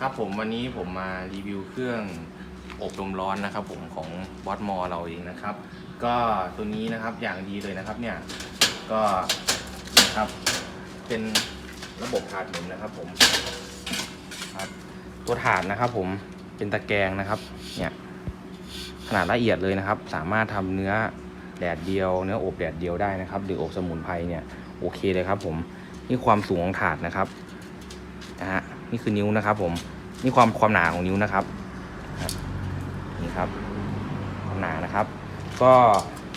ครับผมวันนี้ผมมารีวิวเครื่องอบลมร้อนนะครับ ผมของบอสมอเราเองนะครับ ก็ตัวนี้นะครับอย่างดีเลยนะครับเนี่ยก็นะครับเป็นระบบถาดหมุนนะครับ ผมครับตัวถาดนะครับ ผมเป็นตะแกรงนะครับเนี่ยขนาดละเอียดเลยนะครับ สามารถทำเนื้อแดดเดียว เนื้ออบแดดเดียวได้นะครับ หรืออบสมุนไพรเนี่ยโอเคเลยครับ ผมนี่ความสูงของถาดนะครับนะฮะ นี่คือนิ้วนะครับ ผมนี่ความความหนาของนิ้วนะครับนี่ครับความหนานะครับ ก็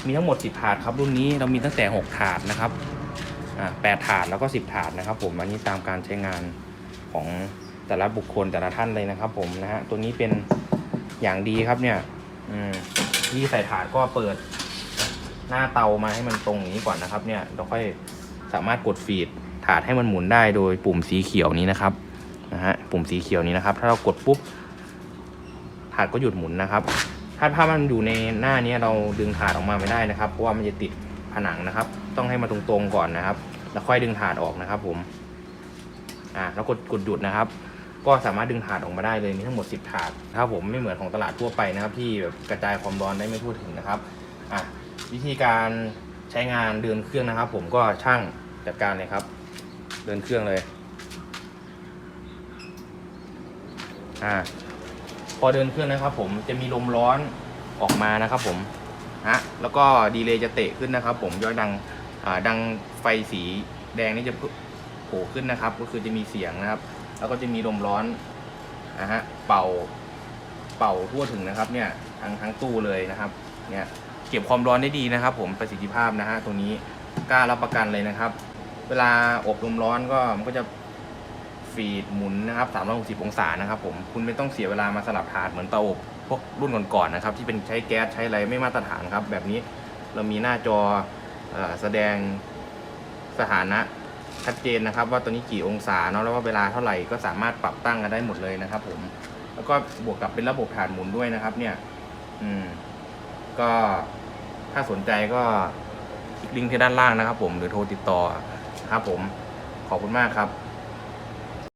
มีทั้งหมด 10 ถาดครับ รุ่นนี้เรามีตั้งแต่ 6 ถาดนะครับอ่าแปดถาดแล้วก็ 10 ถาดนะครับ ผมอันนี้ตามการใช้งานของแต่ละบุคคลแต่ละท่านเลยนะครับ ผมนะฮะตัวนี้เป็นอย่างดีครับเนี่ย อืมที่ใส่ถาดก็เปิดหน้าเตามาให้มันตรงอย่างนี้ก่อนนะครับ เนี่ยเราค่อยสามารถกดฟีดถาดให้มันหมุนได้โดยปุ่มสีเขียวนี้นะครับ นะฮะปุ่มสีเขียวนี้นะครับ ถ้าเรากดปุ๊บถาดก็หยุดหมุนนะครับ ถ้าถ้ามันอยู่ในหน้านี้เราดึงถาดออกมาไม่ได้นะครับเพราะว่ามันจะติดผนังนะครับ ต้องให้มาตรงๆก่อนนะครับ แล้วค่อยดึงถาดออกนะครับ ผม อ่าแล้วกดกดหยุดนะครับ ก็สามารถดึงถาดออกมาได้เลยมีทั้งหมด 10 ถาดนะครับผมไม่เหมือนของตลาดทั่วไปนะครับ ที่แบบกระจายความร้อนได้ไม่ทั่วถึงนะครับอะวิธีการใช้งานเดินเครื่องนะครับ ผมก็ช่างจัดการเลยครับ เดินเครื่องเลย อ่า พอเดินเครื่องนะครับ ผมจะมีลมร้อนออกมานะครับ ผมฮะแล้วก็ดีเลย์จะเตะขึ้นนะครับ ผมย้อยดังอ่าดังไฟสีแดงนี่จะโผล่ขึ้นนะครับ ก็คือจะมีเสียงนะครับ แล้วก็จะมีลมร้อนนะฮะเป่าเป่าทั่วถึงนะครับ เนี่ยทั้งทั้งตู้เลยนะครับ เนี่ยเก็บความร้อนได้ดีนะครับ ผมประสิทธิภาพนะฮะตรงนี้กล้ารับประกันเลยนะครับ เวลาอบลมร้อนก็มันก็จะ ฟีดหมุนนะครับ 360 องศานะครับผมคุณไม่ต้องเสียเวลามาสลับถาดเหมือนเตาอบพวกรุ่นก่อนๆนะครับ ที่เป็นใช้แก๊สใช้อะไรไม่มาตรฐานครับ แบบนี้เรามีหน้าจอแสดงสถานะชัดเจนนะครับ ว่าตัวนี้กี่องศาเนาะแล้วว่าเวลาเท่าไหร่ก็สามารถปรับตั้งกันได้หมดเลยนะครับ ผม แล้วก็บวกกับเป็นระบบถาดหมุนด้วยนะครับ เนี่ย อืม ก็ถ้าสนใจก็คลิกลิงก์ที่ด้านล่างนะครับ ผมหรือโทรติดต่อครับผมขอบคุณมากครับ